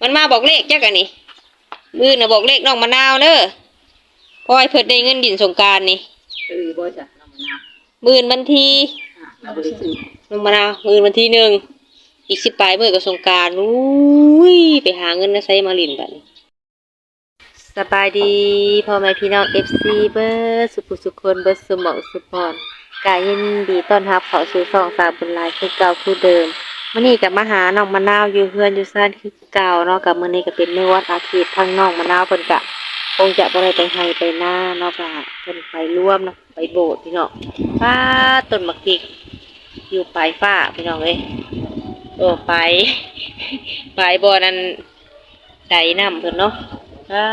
มันมาบอกเลขจักอันนี่มือน่ะบอกเลขน้องมะนาวเด้อเพราะให้เพิ่นได้เงินดินสงกรารนี่ซื้อบ่จ้ะน้ำมะนาวมื่นบันทีอะเราบ่ได้ซื้อน้องมะนาวมื่นบันทีหนึ่งอีกสิบปลายมื่อกับสงกรารอุ้ยไปหาเงินนะใช้มาลินบัดนี้สบายดีพ่อแม่พี่น้อง FC เบิร์ดสุขุสุขคนเบิร์ดสมองสุพรกายยินดีต้อนรับเข้าสู่ช่องสาวบุญหลายคือเก่าคือเดิมมื้อนี้กับมาหาน้องมะนาวอยู่เพื่อนอยู่ซ่านคือ เก่าเนาะกับมื้อนี้ก็เป็นมื้อวันอาทิตย์ทางน้องมะนาวเพิ่นก็คงจะบ่ได้ไปให้ไปหน้าเนาะก็เพิ่นไปร่วมเนาะไปโบสถ์พี่น้องฟ้าต้นมะกิกอยู่ปลายฟ้าพี่น้องเอ้ยโอ้ไปไปบ่อนั้นใดน้ำเพิ่นเนาะฟ้า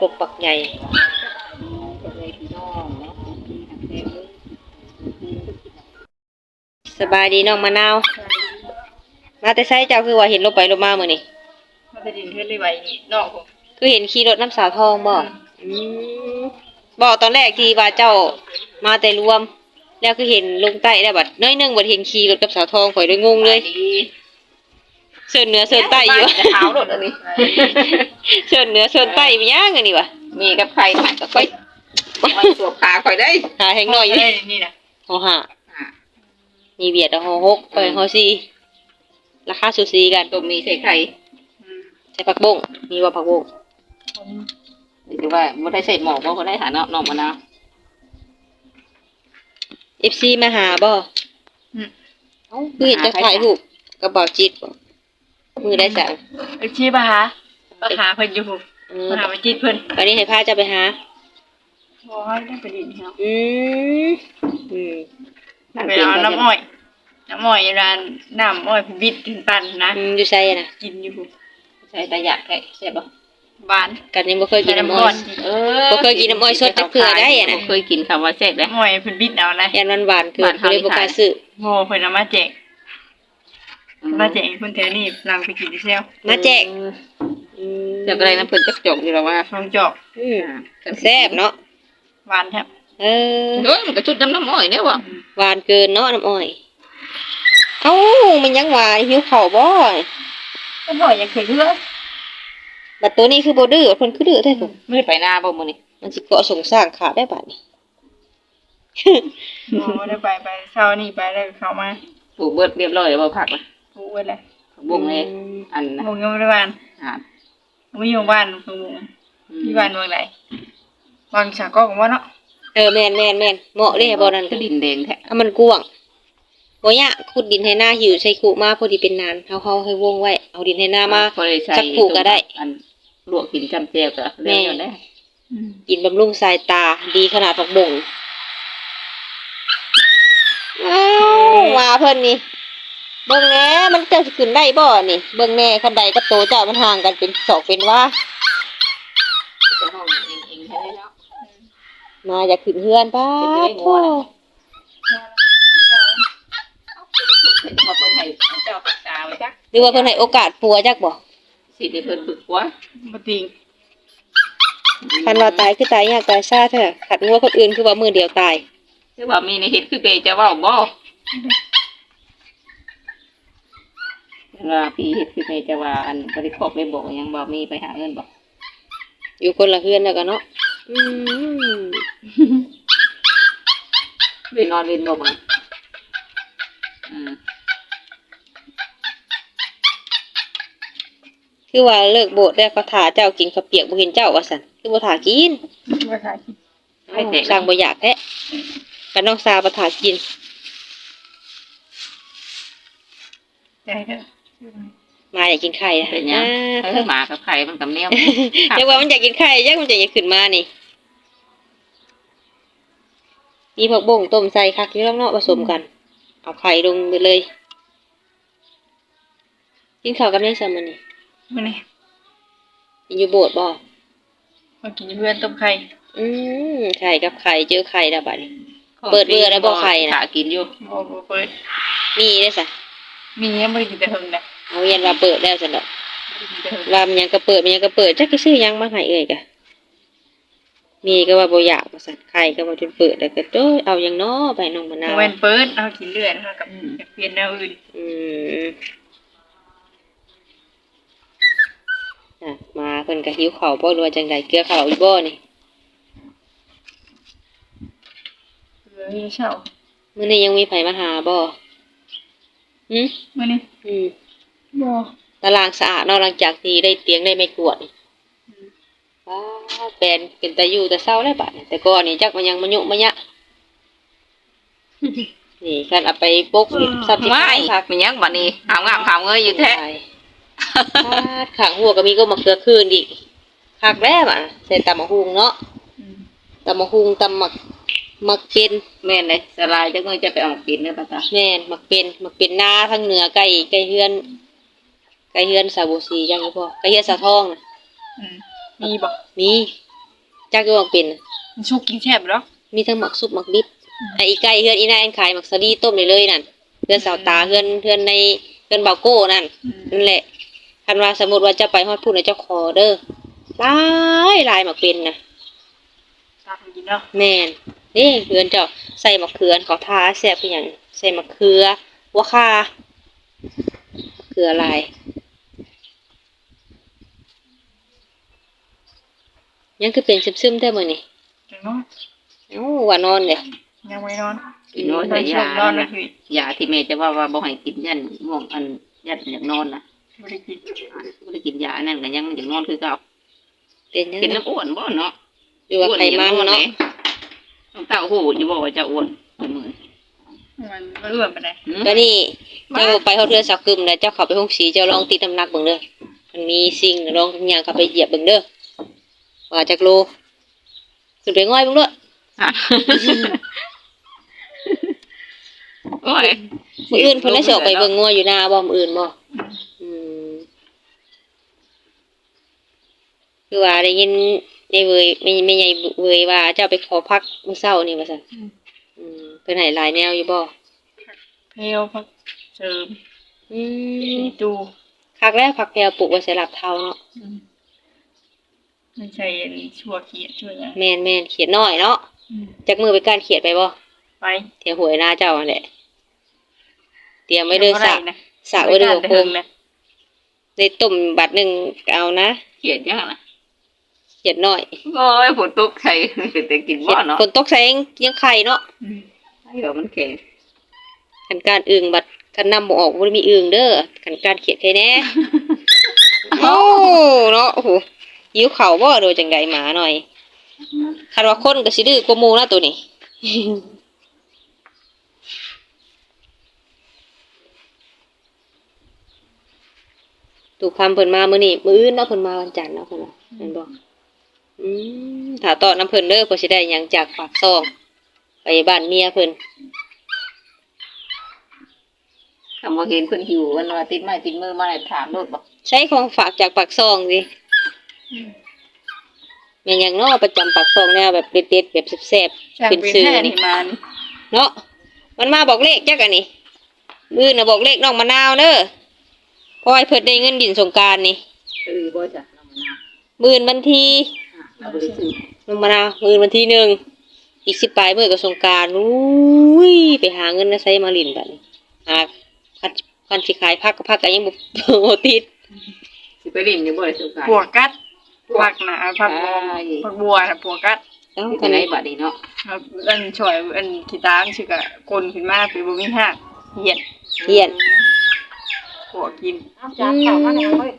กบปักใหญ่สบายดีน้องมะนาว มาแต่ไสเจ้าคือว่าเห็นลงไปลงมาเมื้อนี้ มันจะดินเพื่อนเลยไว้นอกผมคือเห็นขี่รถน้ำสาวทองบ่อืมบอกตอนแรกที่ว่าเจ้ามาแต่รวม แล้วคือเห็นลงใต้แล้วบัดน้อยหนึงบัดเห็นขี่รถกับสาวทองข่อยด้วยงงเลยดีเชิญเหนือเชิญใต้อยู่ จะเท้ารถอันนี้เชิญเหนือเชิญใต้มีย่างอันนี้วะมีกับใครถ่ายก็ค่อยมันสวบขาค่อยได้หาแหงหน่อยอยู่ได้นี่นะหอห้าอะมีเบียดเอาหอหกไปหอสี่ราคาสูสีกันต้มมีใส่ไข่ใส่ผักบงมีว่าผักบงหรือว่าบ่ได้ใส่หมอกบ่บ่ได้หาเนาะน้องมะนาวเอฟซีมาหาบ่เอ้าคือเห็นจะถ่ายรูปกระเป๋าจิตบ่มือได้สั่งเออชี้ปะหาปะหาเพิ่นอยู่ผมเออปะหามาจีดเพิ่นวันนี้ให้พาเจะไปหาโอ้ยได้ไปดินเนาะอืมอืมไปเอาน้ำอ้อยน้ำอ้อยร้านน้ำอ้อยบิดถึงปั่นนะอืมอยู่ใส่นะกินอยู่ผม ใส่ตะหยาดไข่ใช่บ่หวานกันยังบ่เคยกินน้ำอ้อยเอบ่เคยกินน้ำอ้อยสดจักเทื่อได้อะน่ะบ่เคยกินคำว่าแซ่บเด้น้ำอ้อยเพิ่นบิดเอานะยันวันหวานคือบ้านก็เฮาเลยบ่กล้าอีสานซื้อโอ้เพิ่นเอามาแจกมาแจกให้เพิ่นแถวนี้ลังไปกินที่เซลมาแจกอืมเดี๋ยวก็เลยน้ำเพิ่นจักจกอยู่แล้วว่าลองจอกอืมแซ่บเนาะหวานครับเออเฮ้ยมันก็ชุดน้ำน้ำอ้อยเนี่ยว่ะหวานเกินเนาะน้ำอ้อยเอ้ามันยังหวานหิวข้าวบ่ น้ำอ้อยยังเคยเลือกบัดตัวนี้คือบ่ดื้อเพิ่นคือดื้อแท้ผมไม่ได้ไปหน้าบ่มื้อนี้มันสิเกาะสงสร้างขาได้บัดนี้โอ้ได้ไปไปเช้านี่ไปแล้วเข้ามาปลูกเบิดเรียบร้อยแล้วบ่ผักล่ะปลูกไว้แล้วผักบุ้งเลยอันนะมุงยังไม่ได้บ้านอ่าไม่อยู่บ้านคือมุงที่บ้านเมืองไหนบางฉากก็ของว่าเนาะเออแม่นแม่นแม่นเหมาะเลยบ่นั่นก็ดินแดงแท้อะมันกว้าง บ่ยะขุดดินให้หน้าหิวใส่คุมาพอดีเป็นนานเฮาเฮาให้วงไว้เอาดินให้หน้ามาพอได้ใส่จักปลูกก็ได้ อันลวกกินจำแจ่วก็เล่นอยู่ได้กินบำรุงสายตาดีขนาดผักบ่งอ้าวมาเพิ่นนี่เบิ่งแหน่มันจะขึ้นได้บ่นี่ เบิ่งแหน่คันใดกับโตเจ้ามันห่างกันเป็นศอกเป็นว่าจะห้องเองเองแท้แล้วมาอยากขึ้นเฮือนป้าเป็นไปได้โธ่ งัวน่ะ เป็นมาเพิ่นให้เจ้าปรึกษาไว้จัก หรือว่าเพิ่นให้โอกาสผัวจักบ่สิได้เพิ่นฝึกว่าปติงคันว่าตายคือตายยากตายซ่าเถอะขัดงัวคนอื่นคือว่ามือเดียวตายคือว่ามีในเฮ็ดคือเปจะเว้าบ่ว่าพี่เฮ็ดคือเปจะว่าอันบ่ได้ครอบได้บอกหยังบ่มีไปหาเงินบ่อยู่คนละเฮือนแล้วกันเนาะอืมไปนอนเล่นบ่มันอืม คือว่าเลิกโบสถ์แล้วเขาถ่าเจ้ากินข้าวเปียกบ่เห็นเจ้าว่าซั่นคือบ่ถ่ากินภาษาคิดให้แต่สร้างบ่อยากแท้กันน้องสาวบ่ถ่ากินใจเด้อมาอยากกินไข่นะเป็นหยังอ่าเออหมากับไข่มันกับแนวจักว่ามันอยากกินไข่จักมันจะอยากขึ้นมานี่มีผักบ่งต้มใส่คักอยู่แล้วเนาะผสมกัน เอาไข่ลงไปเลย กินข้าวกับยังซั่นมื้อนี้ มื้อนี้กินอยู่โบสถ์บ่มากินเพื่อนต้มไข่อืมไข่กับไข่เจอไข่แล้วบัดนี้ เปิดเบื่อแล้วบ่ไข่น่ะ ขากินอยู่บ่บ่เปิดมีได้ซะมียังบ่ได้กินแต่เฮิงนะเอาเย็นว่าเปิดแล้วซั่นดอกบ่ได้กินแต่เฮิงว่ามันยังก็เปิดมันยังก็เปิดจักสิซื้อหยังมาให้เอ่ยกะมีก็ว่าบ่อยากว่าซั่นไข่ก็บ่จนเปิดแล้วก็โอ้ยเอาหยังน้อไปน้องมะนาวบ่แม่นเปิดเอากินเรื่อยนะคะกับอยากเปลี่ยนแนวอื่น อืม อะมาเพิ่นก็หิวข้าวบ่หรือว่าจังใดเกลือข้าวอีกบ่นี่เหลืออยู่เช้ามื้อนี้ยังมีไผมาหาบ่หึมื้อนี้อืมบ่ตารางสะอาดเนาะหลังจากที่ได้เตียงได้ไม่กวาดนี่ว้าแปลนเป็นตาอยู่แต่เศร้าแล้วบัดนี้แต่ก่อนนี่จักมันยังมายุมะยะนี่คันเอาไปปกนี่ซับสิไม่ขายคักมีหยังบัดนี้หามงามหามเงยอยู่แท้ ปาดขังหัวก็มีก็มาเกลือคืนอีกคักแล้วอะใส่ตำมะฮุงเนาะอืมตำมะฮุงตำหมักหมักเป็นแม่นเลยสลายจักมือจะไปเอามาปิดเด้อป้าตาแม่นหมักเป็นหมักเป็นหน้าทั้งเหนือไก่ไก่เฮือน ไก่เฮือนสาบูสีจังอยู่พ่อไก่เฮือนสาทองน่ะอืมมีบ่มีจักอยู่หมักเป็นน่ะมันชุกกินแซ่บเนาะมีทั้งหมักซุปหมักดิบไอ้อีไก่เฮือนอีนายอันขายหมักสลีต้มเลยเลยนั่นเฮือนสาวตาเฮือนเฮือนในเฮือนเบาโก้นั่นอืมนั่นแหละ คันว่าสมมติว่าจะไปฮอดพูดในเจ้าขอเด้อหลายหลายหมักเป็นนะตามกินเนาะแม่นนี่เฮือนเจ้าใส่มะเขือเขาทาแซ่บคือหยังใส่มะเขือหัวคามะเขือลายยังคือเป็นซึมๆได้มื้อนี่จังเนาะเอ้าว่านอนเด้อยังไม่นอนกินนอนไปแต่ช่วยานนอนนะนะพี่ยาที่แม่จะว่าว่าบ่ให้กินยันง่วงอันยันอยากนอนนะ บ่ได้กินบ่ได้กินยาอันนั่นก็ยังอยากนอนคือเก่าเป็นยังกินไงน้ำอ้วนบ่เนาะหรือว่าไขมันเนาะต้องเต้าหูอยู่บ่ว่าจะอ้วนเสมอมันบ่เอื้อมปานใดหืมก็นี่เจ้าไปเฮาเทือนสักกึมแล้วเจ้าเข้าไปห้องสีเจ้าลองติดน้ำหนักเบิ่งเด้อมันมีสิ่งลองอย่างเข้าไปเหยียบเบิ่งเด้อว่าจักโลขึ้นไปง่อยเบิ่งเด้ออะโอ้ยมื้ออื่นเพิ่นได้สิออกไปเบิ่งงัวอยู่หน้าบ่มื้ออื่นบ่อืม คือว่าได้ยินในเวยไม่ไม่ใหญ่เวยว่าเจ้าไปขอพักมื้อเช้านี่ว่าซั่นอืมเพิ่นให้หลายแนวอยู่บ่เพลวพักเสริมอืมมีตูคักแล้วผักแพรวปลูกไว้ใส่หลับเทาเนาะอืมไม่ใช่อันชั่วเขียดชั่วหยังแม่นแม่นเขียดน้อยเนาะอืมจักมือไปการเขียดไปบ่ไปเที่ยวหวยหน้าเจ้านั่นแหละเตรียมไว้เด้อสากนะสากไว้เด้อไปโคด้านมเทิงนะได้ต้มบัดหนึงก็เอานะ เขียดยังนะ เขียดน้อยโอ้ยฝนตกใส่เป็นแต่กินบ่เนาะฝนตกใส่ยังไข่เนาะอืมเดี๋ยวมันแข็งคันการอึ่งบัดคันนำบ่ออกบ่ได้มีอึ่งเด้อคันการเขียดแค่แน่โอ้เนาะโอ้โหหิวข้าวบ่โดยจังใดหมาหน่อยคันว่าคนก็สิดื้อกว่าหมู่นะตัวนี้ถูกคำเพิ่นมามื้อนี้มื้ออื่นเนาะเพิ่นมาวันจันทร์เนาะเพิ่นว่าแม่นบ่ อืมถ้าตอนน้ำเพิ่นเด้อเพิ่นสิได้หยังจากปากซอง ไปบ้านเมียเพิ่นคำว่าเห็นเพิ่นหิววันว่าติดไม้ติดมือมาเลยถามโลดบอกใช้ของฝากจากปากซองสิแม่นหยังเนาะประจำปากซองแนวแบบเด็ดๆแบบแซ่บจากๆเป็นเป็นชื่อแท้นี่นี่มานี่เนาะมันมาบอกเลขจักอันนี่มื้อน่ะบอกเลขน้องมะนาวเด้อเพราะให้เพิ่นได้เงินดินสงกรารนี่เออบ่จ้ะน้ำมะนาว มื้อนวันที่อะ เราบ่ได้ซื้อน้องมะนาวมื้อวันที่หนึ่งอีกสิบปลายมื้อก็สงกรารอุ้ยไปหาเงินมาใช้มาลินบัดนี้หาคันคันสิขายพักก็พักก็ยังบ่ บ่ติดสิไปริมอยู่บ่ได้ซื้อขายปวกกัดผักนะผักบัวใช่ผักบัวน่ะปวกกัดเอ้าที่คันไหนบัดนี้เนาะครับอันช่วยอันขี้ตามชื่อกะกลนขึ้นมาไปบ่มีหักเหียดเฮียนปวกกินจานข้าวมาแล้วเว้ย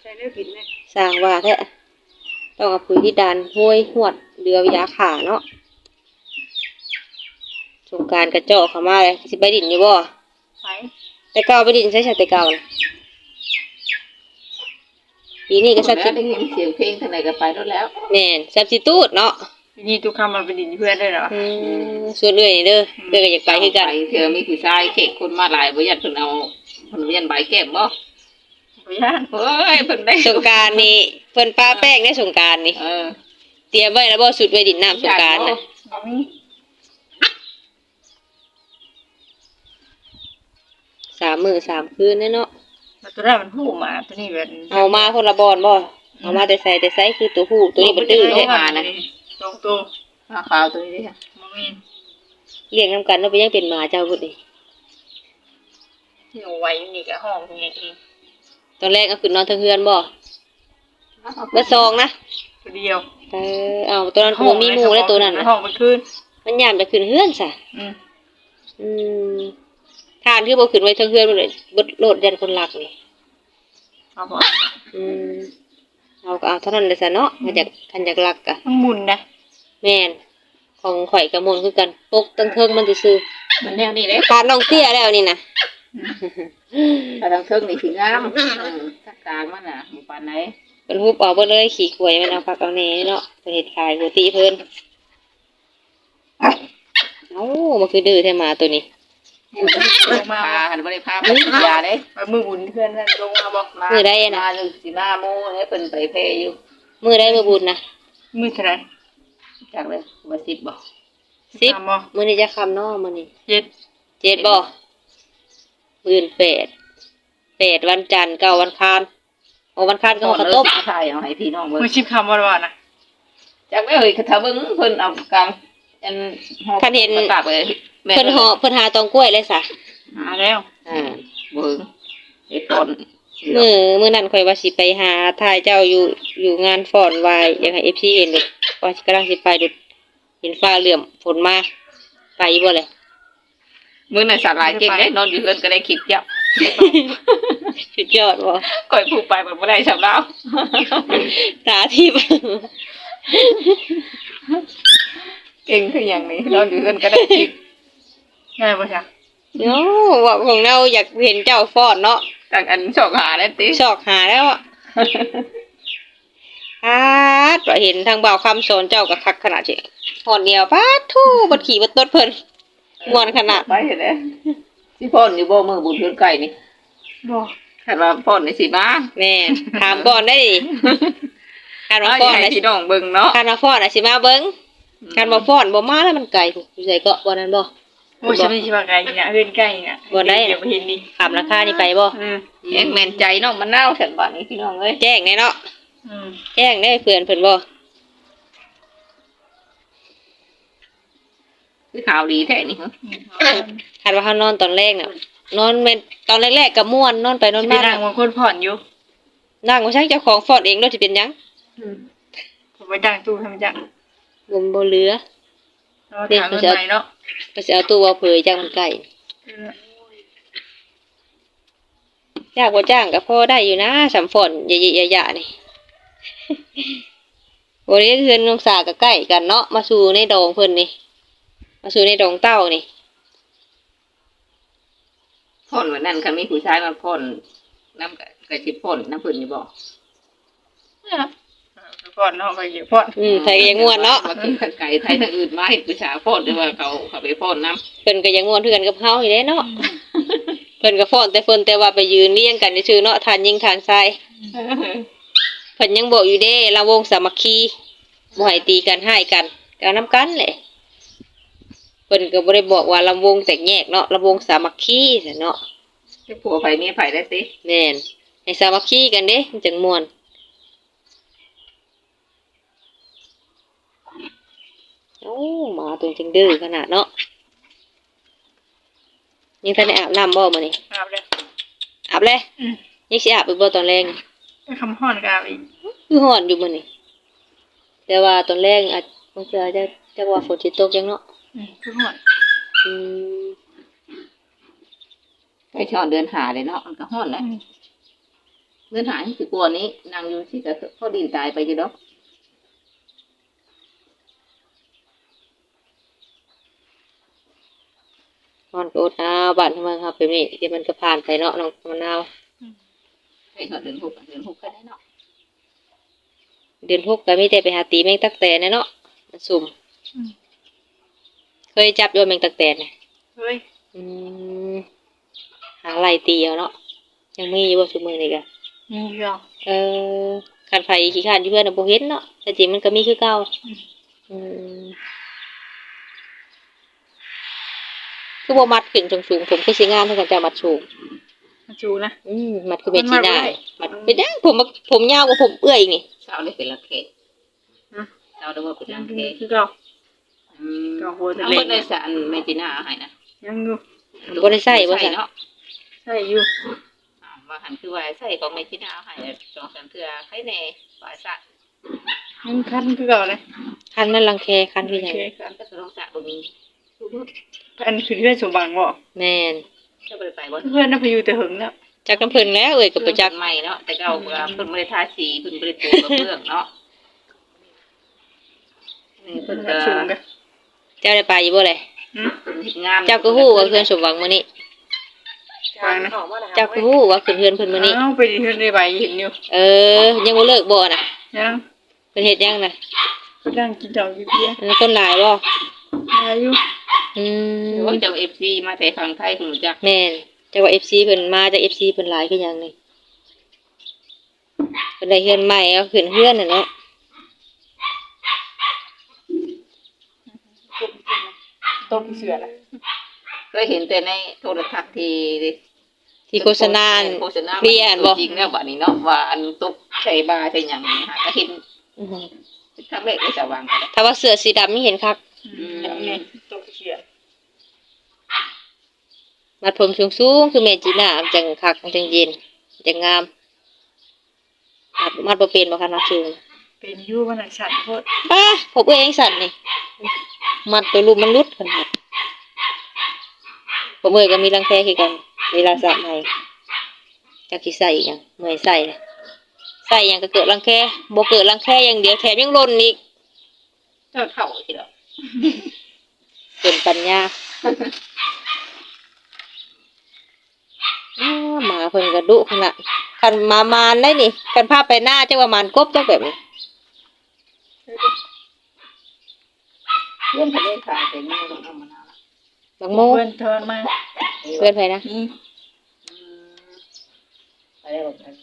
ใช้เลือกกินเลย สร้างว่าแท้ ต้องเอาปุ๋ยที่ดานห้วยหวดเรือยาขาเนาะสงกรารกระเจาะเข้ามาเลยสิไปดินอยู่บ่ไปแต่เก่าไปดินใช้ใช้แต่เก่านะปีนี้ก็สักแล้สิวได้ยินเสียงเพลงทางไหนก็ไปรถแล้วแม่นสับสิตูดเนาะทีนี้ทุกคำมันเป็นดินเพื่อนได้เหรออืมส่วนเรื่อยนี่เด้อเด้อก็อยากไปคือกันไปเถื่อมีผู้ชายเค้กคนมาหลายบ่ยัดเพิ่นเอาเพิ่นเรียนใบแก้มบ่พ ยานเฮ้ยเพิ่นได้สงกรารนี่เพิ่นป้าแป้งได้สงกรารนี่ เออเตรียมไว้แล้วบ่สุดไว้ดินน้ำสงกรารน่ะบ่มีสามมื้อสามคืนแน่เนาะแล้วตัวนั้นมันหูหมาตัวนี้แบบเอามาคนละบอนบ่เอามาแต่ใส่แต่ใส่คือตัวผู้ตัวนี้บ่ดื้อลเด้งมานะสองตัวผ้าขาวตัวนี้เด้อบ่มีเลี้ยงนํกันเนาะไปยังเป็นหมาเจ้าพุ่นนี่ ที่เอาไว้นี่ก็ห้องนี่เอง ตอนแรกเอาขึ้นนอนเทิงเฮือนบ่เบอร์สองนะตัวเดียว เออเอาตัวนั้นผมมีหมูแล้วตัวนั้นในน่ะห้องมันคืนมันยามจะขึ้นเฮือนซะอืมอืมทานคือบ่ขึ้นไว้เทั้งเฮือนบ่เลยบ่โลดยันคนรักนี่เอาบ่อืมเอาก็เอาเท่านั้นเลยซะเนาะถ้าอยากคันอยากรักก็มันหมุนนะแม่นของข่อยกับมนคือกันปกตั้งเทิงมันซื่อมันแนวนี้เลยๆขาดน้องเตี้ยแล้วนี่นะ ถ้าทางเทิงนี่สิงามอืมถ้ากลางมันน่ะหมู่ปานไหนเป็นฮุบเอาเบิดเลยขี่ขวยมันเอาพักเอาแหน่เนาะไปเฮ็ดขายหัวตีเพิ่นเอ้ามันคือดื้อแท้หมาตัวนี้ลงมาพาหันบ่ได้พาไปกินยาเด้ไปมือบุญเพื่อนนั่นลงมาบอกมามือใดอะมานะอยู่สิมาโมให้เพิ่นไปเพอยู่มือได้มือบุญนะมือเท่าไหร่จักเลยบ่สิบบ่สิบสามบ่มือนี้จะคำเนาะมือนี้เจ็ดเจ็ดบ่ มื่นแปดแปดวันจันทร์เก้าวันคานโอ้วันคานก็ข้าวต้มใช่เอาให้พี่น้องเบิ่งมือชิบคำว่าว่านะจักได้เอ้ยถ้าเบิ่งเพิ่นเอากลางอันหอบคันเห็นปากเลยแม่เพิ่นห่อเพิ่นหาตองกล้วยเลยสะหาแล้วอ่าเบิ่งไอ้ปอนมือมือนั่นข่อยว่าสิไปหาทายเจ้าอยู่อยู่งานฟ้อนวายอยากให้เอฟซีเห็นเลยว่าสิกำลังสิไปดูเห็นฟ้าเหลื่อมฝนมาไปบ่เลย มื้อนั้นสัตว์หลายเก่งได้นอนอยู่เฮือนก็ได้คลิปเจ้าสุดยอดบ่ก่อยผู้ไปมันบ่ได้สำเราตาทิพย์เก่งคืออย่างนี้นอนอยู่เฮือนก็ได้คลิปง่ายป่ะจ๊ะโอ้ว่าของเราอยากเห็นเจ้าฟ้อนเนาะต่างอันชอกหาแล้วติชอกหาแล้วอะอาดว่าเห็นทางบ่าวคำสอนเจ้ากับคักขนาดนี้หอนเดียวป้าดทู่บัดขี่บัดตดเพิ่น ม่วนขนาดไปเห็นแล้วสิพ่นอยู่บ่มือบุญเฮือนไก่นี่บ่คันว่าพ่นนี่สิมาแม่นถามก่อนได้ดิการมาเอาอฟ้อย่านให้น่ะพี่น้องเบิ่งเนาะการมาฟ้อนน่ะสิมาเบิ่งการมาฟ้อนบ่มาแล้วมันไกลผู้อยู่ไสเก็บ่นั้นบ่โอ้ยฉันไม่ใช่ว่าไกลนี่นะเพื่อนใกล้นี่นะบ่ได้เดี๋ยวไปเห็นนี่ถามราคานี่ไปบ่อืมเอ็งแม่นใจน้องมะนาวฉันว่านี่พี่น้องเอ้ยแจ้งแน่เนาะอืมแจ้งได้เพื่อนเพิ่นบ่ คือข่าวดีแท้นี่ฮะคันว่าเฮานอนตอนแรกน่ะ นอนแม่นตอนแรกๆก็ม่วนนอนไปนอนที่ไปมานั่งบางคนผ่อนอยู่นั่งบ่ช่างเจ้าของฟ้อนเองเนาะสิเป็นหยังผมไปจ้างตู้ทำจังบ่บ่เหลือเราถามเงินใหม่เนาะก็สิเอาตู้ว่าเผยจังมันไก่ยากบ่จ้างก็พอได้อยู่นะสำฝนใหญ่ๆๆๆนี่บ่ได้เฮือนน้องสาก็ใกล้กันเนาะมาสู่ในดองเพิ่นนี่ มาสู่ในดองเต้านี่พ่นวันนั้นคันมีผู้ชายมาพ่นน้ำกะกะสิพ่นน้ำเพิ่นนี่บ่ผ่อนเนาะไปเยอะผ่อนอืมไทยก็ยังม่วนเนาะมากินข้าวไก่ไทยทางอื่นมาเห็นผู้ชายพ่นแต่ว่าเขาเขาไปพ่นน้เพิ่นก็ยังม่วนคือกันกับเฮาอยู่เด้เนาะเพิ่นก็ฟ้อนแต่เพิ่นแต่ว่าไปยืนเรียงกันซื่อๆเนาะทานยิงทานทรายำเพิ่นยังบอกอยู่เด้ละวงสามัคคีบ่ให้ตีกันให้กันก็เอานํกันแหละ เพิ่นก็บ่ได้บอกว่าลำวงแตกแยกเนาะลำวงสามัคคีซั่นเนาะจะผัวไผเมียไผได้สิแม่นให้สามัคคีกันเด้มันจังม่วนโอ้หมาตัวจังดื้อขนาดเนาะยังทันได้อาบน้ำบ่มื้อนี้อาบเลยอาบเลยอืมยังสิอาบไปบ่ตอนแรกนี่ไปคำห่อนกับอาบอีกคือฮ้อนอยู่มื้อนี้แต่ว่าตอนแรกอาจบางเทื่อจะจักว่าฝนสิตกจังเนาะ อืมคือห่อนอืมไปช้อนเดือนหาเลยเนาะมันก็ฮ้อนแล้วอืมเดือนหาที่สิกลัวนี้ นางอยู่ที่ก็พ่อดินตายไปอยู่ดอกนอนก็อดเอาบ้านทำไมครับเป็นนี่เดี๋ยวมันก็ผ่านไปเนาะน้องมะนาวไปช้อนเดือนหกเดือนหกก็ได้เนาะเดือนหกก็มีแต่ไปหาตีแมงตักแตนนะเนาะมันสุ่ม อืมเค ยจับโยนแมงตักแตนนะเฮ้ยอืมหาไหลตีเอาเนาะยังมีอยู่บ่ซุมือนี่กะนี่ยอเออคันไฟขี้ข้านอยู่เพื่อนน่ะบ่เห็นเนาะแต่จริงมันก็มีคือเก่าอืมคือบ่มัดขึ้นสูงๆผมคือสิงามเท่ากันจะมัดสูง มาจูนะ อืมมัดคือเม็ดมัชีนมัดนาบ่ได้มัดเป็นยังผมมักผมยาวกว่าผมเอื้อยอีกนี่เช้าได้เป็นละเขตฮะเช้าได้ว่าเป็นยัละงเขตคือเก่า อืมก็หัวจะเอาเล็หมกดเลยสารเมจิน่าเอาให้นะยังอยู่บ่ได้ใส่บ่ใส่ซะเนาะใช่อยู่อ่าว่าหันคือว่าใส่ของไม่คิดเอาให้สองสามเทื่อใครแน่ปลายสัตว์มันคันคือเก่าเลยคันมันรังแคคันคือหยังการก็สองสัตว์บ่มีอันคือเพื่อนสมบังบ่แม่นจะไปไปบ่เพื่อนน่ะไปอยู่แต่หึงแล้วจักน้ำเพิ่นแล้วเอ้ยก็บ่จักใหม่เนาะแต่เก่าเพิ่นบ่ได้ทาสีเพิ่นบ่ได้ปูกระเบื้องเนาะนี่เพิ่นก็สูงกัน เจ้าได้ไปอยู่บ่เลยหืมเพิ่นเฮ็ดงามเจ้าก็ฮู้ว่าเพื่อนสมหวังมื้อนี้ ฟังนะเจ้าก็ฮู้ว่าขึ้นเฮือนเพิ่นมื้อนี้ เอ้าไปเฮือนได้ใบเห็นอยู่เออ ยังบ่เลิกบ่น่ะยังเพิ่นเฮ็ดยังน่ะก็นั่งกินเหล้าอยู่เพียเออคนหลายบ่อายุอืมโอ้ยเจ้า FC มาแต่ฝั่งไทยเพิ่นรู้จักแม่นจักว่า FC เพิ่นมาจาก FC เพิ่นหลายคือหยังนี่เพิ่นได้เฮือนใหม่เอาขึ้นเฮือนน่ะเนาะ ต้มเสือนะเคยเห็นแต่ในโทรทัศน์ที่ที่โฆษณาอันโฆษณาเรียนบ่จริงแล้วบัดนี้เนาะว่าอันตกใส่บาใส่หยังนี่ฮะก็เห็นอือฮึครั้งแรกในสว่างก็ได้ถ้าว่าเสื้อสีดำนี่เห็นคักอืมแล้วนี่ต้มเสือมัดผมสูงๆคือแม่จีน่ามันจังคักมันจังเย็นจังงามมัดมัดบ่เป็นบ่คะนักสูง เป็นอยู่มันน่ะสั่นโพดป้าผมเองสั่นนี่มัดตัวรูปมันรุดขนาดผมเอ้ยก็มีรังแคคือกัน เวลาสับใหม่จักสิใส่อีกหยังเมื่อยใส่เลยใส่หยังก็เกิดรังแคบ่เกิดรังแคอย่างเดียวแถมยังหล่นอีกเจ้าเข้าสิดอกเกินปัญญาอ้าหมาเพิ่นก็ดุขนาดคันมามานได้นี่คันพาไปหน้าจังว่ามานกบจังแบบนี้ เรื่องทะเลทรายแต่นี่ต้องเอามานานละบางโมเพื่อนทอนมาเพื่อนไปนะนี่อืมไปได้บ่ทัน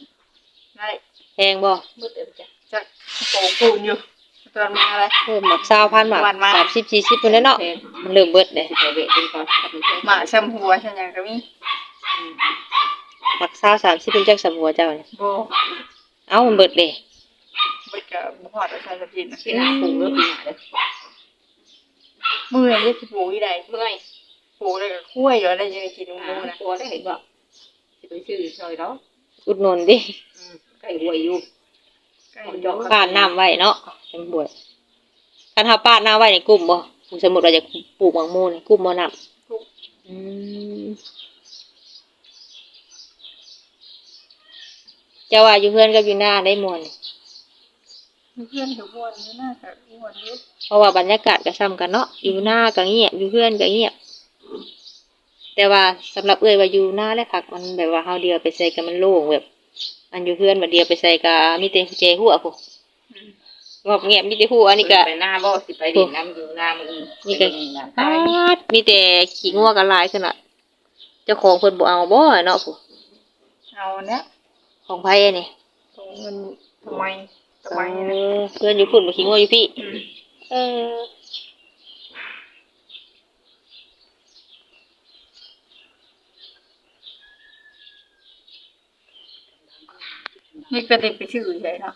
ได้แพงบ่มืดเด้อจ้ะจักโป่งปูนอยู่ตอนมาอะไรเพิ่มหมักซาวพันหมักหวานมากสามสิบสี่สิบคนแล้วเนาะแพงมันเริ่มเบิดเลยสิไปเวะเป็นก่อนครับมันแพงหมาซ้ำหัวฉันยังก็มีอืมหมักซาวสามสิบเป็นจักสำหัวเจ้าเนี่ยบ่เอ้ามันเบิดเลยบ่จะบ่ฮ อดเอาใส่กระปินนะสิหน้าปรุงเด้อพี่หน้าเด้อมื้อนี้สิปลูกอีใดเมื่อยปลูกแล้วก็คุ้ยอยู่แล้วจะได้กินหหมูมูนะตัวได้เห็นบ่สิไปซื้อซอยเนาะอุดหนุนดิอืมไก่หวยอยู่ใกล้อยู่ป้านน้ำไว้เนาะจังบวชคันเฮาป้านน้ำไว้ในกลุ่มบ่สมมุติว่าจะปลูกหมังมูในกลุ่มบ่น้ำอืมเจ้าว่าอยู่เพื่อนกับอยู่หน้าได้มวน เพื่อนก็ม่วนอยู่น่าก็ม่วนอยู่เพราะว่าบรรยากาศก็ซ้ำกันเนาะอยู่หน้าก็เงียบอยู่เพื่อนก็เงียบ แต่ว่าสำหรับเอ้ยว่าอยู่หน้าและผักมันแบบว่าเฮาเดียวไปใส่กันมันโล่งแบบอันอยู่เพื่อนบัดเดียวไปใส่กะมีแต่เจหัวพวกอืมงอบเงียบมีแต่หัวอันนี้ก็ไปหน้าบ่สิไปดินน้ำอยู่หน้ามึงนี่ก็น้ำปาตายดมีแต่ขี้งัวกันหลายขนาดเจ้าของเพิ่นบ่เอาบ่เนาะพวกเอาเนี้ยของไผอันนี่ตรงมันทำไม ทำไมเอนะอเพื่อนอยู่พุ่นบ่ขี้งัวอยู่พี่อืมเออนี่ก็ได้ไปชื่อใช่เนาะ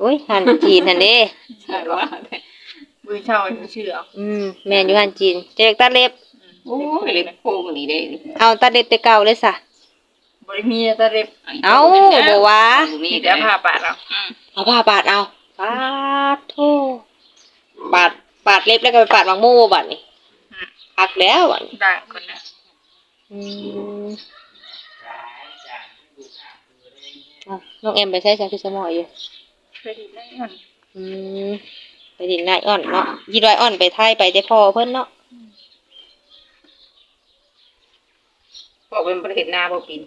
โอ้ยหันจีนหั่นเด้ใช่ว่ามือเช่าไปชื่อเอาอืมแม่นอยู่หันจีนแจกตัดเล็บโอ้ยเล็บโค้งนี่เด้ เอาตัดเล็บแต่เก่าเลยซะบริมีตะเร็บ เอ้าบ่ว่ามีแต่ผ้าปาดเอาอืม เอาผ้าปาดเอาปาดโทปาดปาดเล็บแล้วก็ไปปาดบางโม่บัดนี่พักแล้วบัดนี้ด่างคนนะอืมอะน้องแอมไปใช้ใช้คือสมออยู่เคยดีได้ก่อนอืมไปดินนายอ่อนเนาะยีดไว้อ่อนไปไทยไปได้พ่อเพิ่นเนาะบอกเป็นประเทศหน้าบ่กิน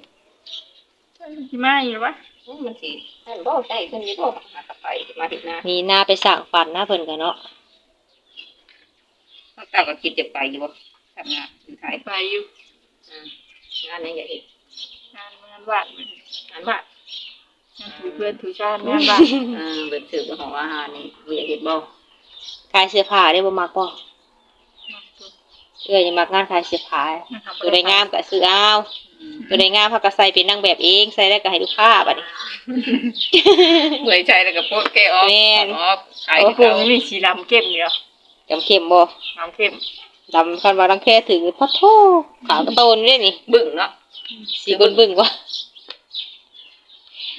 ที่มาอยู่ปะอืม มันสิท่านบ่ใช่ขึ้นอยู่บ่หากลับไปมาถึงหน้ามีหน้าไปสร้างฝันนะเพิ่นกันเนาะเขาตาก็คิดจะไปอยู่บ่ทำงานอยู่ไทยไปอยู่อืมงานนี้อย่าเห็นงานงานบ้านงานบ้านงานถือเพื่อนถือชาติงานบ้านเออเป็นสืบของอาหารนี่บ่อยากเห็นบ่ขายเสื้อผ้าได้บ่มักบ่เอ้ยยังมักงานขายเสื้อผ้าตัวใดงามก็ซื้อเอาอืม ตัวใดงามเขาก็ใส่เป็นนางแบบเองใส่แล้วก็ให้ลูกค้าบัดนี้เมื่อยใจแล้วก็โพดแกออกแม่น ออกขายโอ้ให้โหเขามีสีดำเข้มอยู่จำเข้มบ่ดำเข้มดำคันว่ารังแคถือพะโทขาวกระโตนเด้นี่ บึ้งเนาะสีเบิ่งๆว่า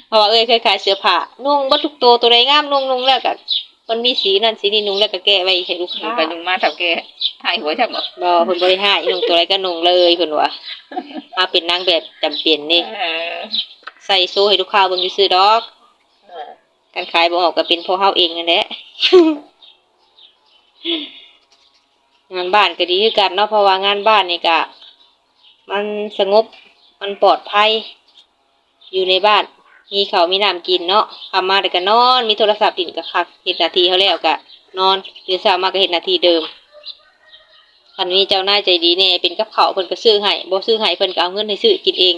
เพราะว่าเอ้ยเคยขายเสื้อผ้านุ่งบ่ทุกตัวตัวใดงามนุ่งนุ่งแล้วก็มันมีสีนั่นสีนี้นุ่งแล้วก็แก้ไว้ให้ลูกลค้างไปลงมาเท่าแก หายหัวจับบ่บ่เพิ่นบ่ได้ให้นุ่งตัวใดก็นุ่งเลยเพิ่นว่ามาเป็นนางแบบจำเป็นนี่เออใส่โซ่ให้ลูกค้าเบิ่งซื่อๆดอกเออการขายบ่ออกก็เป็นเพราะเฮาเองนั่นแหละ งานบ้านก็ดีคือกันเนาะเพราะว่างานบ้านนี่ก็มันสงบมันปลอดภัย อยู่ในบ้าน มีข้าวมีน้ำกินเนาะทำมาแต่ก็นอน มีโทรศัพท์ดินก็คักเฮ็ดหน้าที่เขาแล้วก็นอนตื่นเช้ามาก็เฮ็ดหน้าที่เดิม คันมีเจ้านายใจดีแน่เป็นกับข้าวเพิ่นก็ซื้อให้บ่ซื้อให้เพิ่นก็เอาเงินให้ซื้อกินเอง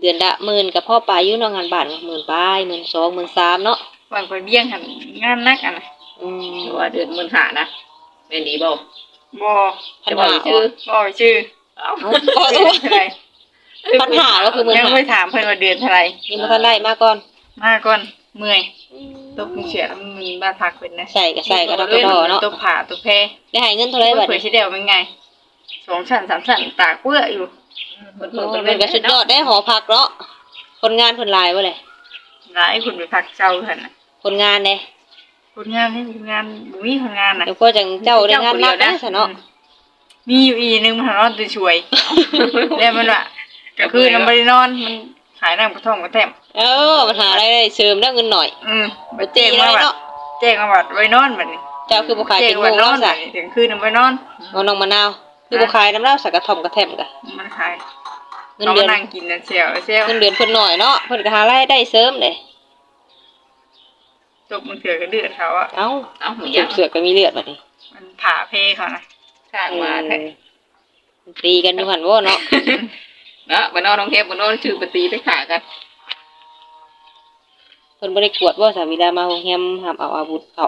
เดือนละหมื่นกับพ่อปลายอยู่เนาะงานบ้านหมื่นปลายหมื่นสองหมื่นสามเนาะวางไปเบี้ยงหันงานนักอะนะอืมหรือว่าเดือนหมื่นหานะแม่นดีบ่บ่พันจะบอหากชื่อบ่ชื่อเอ้าเอาเอาเดือนเท่าไหร่ปัญหาก็คือหมื่นยังหาไม่ถามเพิ่นว่าเดือนเท่าไหร่นี่มาทันได้มาก่อน มาก่อน เมื่อยตบเสียมันมีบ้านพักเป็นนะใส่ก็ใส่ก็ดอกกระดอเนาะตบผ่าตบแพรได้ให้เงินเท่าไหรบัดเผื่อนี้ชิเดียวเป็นไงสองชั้นสามชั้นตากเปื้ออยู่เพิ่นโอ้เพิ่นมันก็สุดยอดได้หอพักเนาะคนงานเพิ่นหลายบ่เลยหลายคนไปพักเจ้าเพิ่นน่ะคนงานเด้คนงานให้คนงานบ่มีคนงานน่ะเดี๋ยวก็จังเจ้าได้งานนักนะซะเนาะมีอยู่อีนึงมันนอนตัวช่วยแล้วมันว่าก็คือมันบ่ได้นอนมันขายน้ำกระท่อมกระแทม เออมันหาอะไรได้เสริมได้เงินหน่อยอืมบ่ไปตีแจ้งได้มาว่าเนาะแจ้งมาว่าไว้นอนบัดนี้เจ้าคือบ่ขายแจ้เป็นงโมว่างนแล้อวนซะบัดนี้ถึงคืนนำไว้นอนเอาน้องมะนาวคือบ่ขายน้ำเหล้าสักกระท่อมกระแทมกะมันขายเงินเราเดืมาอนนั่งกินนั่นเชียวเชียวเงินเดือนเพิ่นหน่อยเนาะเพิ่นก็หารายได้เสริมเด้จบมันเถื่อก็เดือดเขาอะเอ้าเอ้าหมูถูยักกษ์เสือกก็มีเลือดบัดนี้มันผ่าเพเขานะข้างมาแท้ตีกันอยู่หั่นบ่เนาะเนาะบ่นอนน้องเทพบ่นอนชื่อปตีไปขากัน เพิ่นบ่ได้กวดบ่สามีดามาโรงแรมห้ามเอาอาวุธเข้า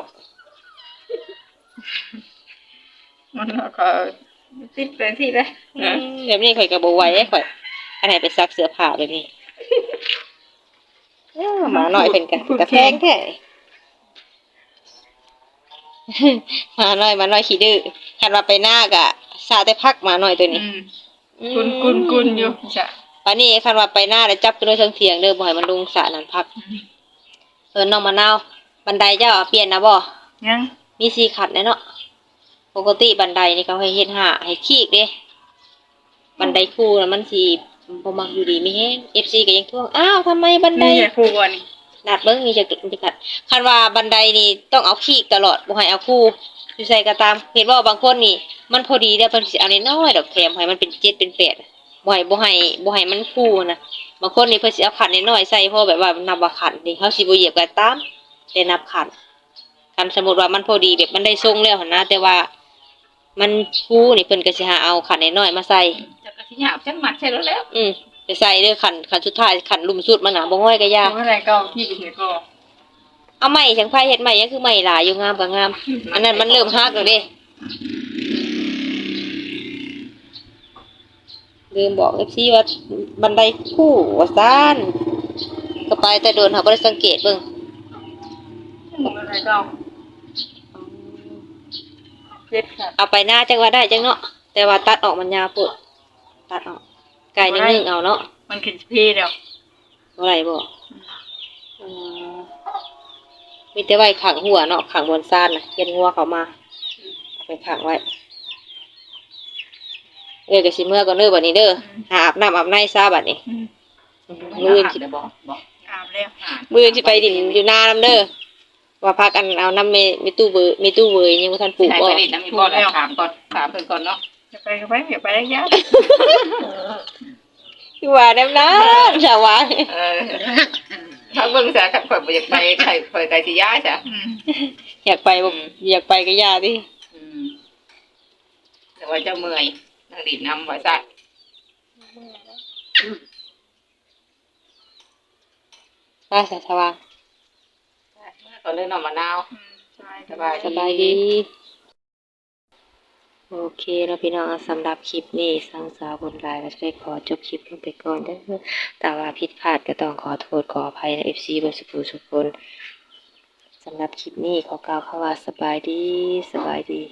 มันก็ติดเป็นที่เลยอืมแบบนี้ข่อยก็บ่ไหวเด้ข่อยอันไหนไปซักเสื้อผ้าแบบนี้เอ้อหมาน้อยเพิ่นก็กระแพงแท้หมาน้อยหมาน้อยขี้ดื้อคันว่าไปหน้าก็ซาแต่พักหมาน้อยตัวนี้กุนกุนกุนอยู่จ้ะปานนี้คันว่าไปหน้าแล้วจับกันด้วยเทิงเถียงเด้อบ่ให้มันลงสระนั้นพักเออน้องมะนาวบันไดเจ้าเอาเปลี่ยนนะบ่ยังมีสีขัดแน่เนาะปกติบันไดนี่เขาให้เฮ็ดหาให้ขี้เด้บันไดคู่น่ะมันสิบ่มักอยู่ดีมีแฮง FC ก็ยังท่วงอ้าวทำไมบันไดนี่แหละครูก่อนนี่นัดเบิ่งมีจะจะขัดคันว่าบันไดนี่ต้องเอาขี้ตลอดบ่ให้เอาคู่อยู่ใส่ก็ตามเห็นว่าบางคนนี่ มันพอดีแล้วเพิ่นสิเอาน้อยๆดอกแถมให้มันเป็น7เป็น8 บ่ให้บ่ให้บ่ให้มันคู่นะบางคนนี่เพิ่นสิเอาขันน้อยๆใส่เพราะแบบว่านับว่าขันนี่เฮาสิบ่เหยียบกันตามแต่นับขันคันสมมุติว่ามันพอดีแบบมันได้ทรงแล้วหั่นนะแต่ว่ามันคู่นี่เพิ่นก็สิหาเอาขันน้อยๆมาใส่จักกะสิหยาบจังหมัดใช่แล้วแล้วอืมไปใส่เด้อขันขันสุดท้ายขันลุ่มสุดมันน่ะบ่ห้อยก็ยากเมื่อไหรก็เอาที่ไปเห็นก็เอาไม้จังไผเฮ็ดไม้ยังคือไม้หลายอยู่งามก็งาม อันนั้นมันเริ่มฮักแล้วเด้ ลืมบอก FC ว่าบันไดคู่ว่าซ่านก็ไปแต่โดนเขาบ่ได้สังเกตเบิ่งเมื่อไหรก็เอาเพชรค่ะเอาไปหน้าจังว่าได้จังเนาะแต่ว่าตัดออกมันยาวโพดตัดออกไก่นึ่งๆเอาเนาะมันขึ้นพี่เดียวบ่ไรบ่อืมมีแต่ไว้ขังหัวเนาะขังบนซ่านน่ะเย็นงัวเขามาเอาไปขังไว้ เอ้ยก็สิเมื่อก่อนเด้อบัดนี้เด้อหาอาบน้ำอาบในซาบัดนี้อืมมืออื่นสิได้บ่บ่อาบแล้วมืออื่นสิไปดินอยู่นานำเด้อว่าพากันเอาน้ำเมมีตู้เบอร์มีตู้เบอร์ยังบ่ทันปลูกใส่บ่ไปนี่น้ำมีบ่แล้วถามก่อนถามเพิ่นก่อนเนาะจะไปก็ไปอย่าไปได้ยากคือว่าแนวนั้นชาวาเออถ้าเบิ่งซะคันข่อยบ่อยากไปไข่ข่อยไก่สิย้ายจ้ะอืมอยากไปบ่อยากไปก็ย่าดิอืมแต่ว่าเจ้าเมื่อย นั่งดีดน้ำว่าซะไปสาชาวาก่อนเลยน้องมะนาวสบายสบายดี โอเคแล้วพี่น้องสำหรับคลิปนี้สร้างสาวบนไลน์ก็จะได้ขอจบคลิปลงไปก่อนเด้อแต่ว่าผิดพลาดก็ต้องขอโทษขออภัยใน FC เบอร์สุภูสุคนสำหรับคลิปนี้ขอกล่าวคำว่าสบายดีสบายดี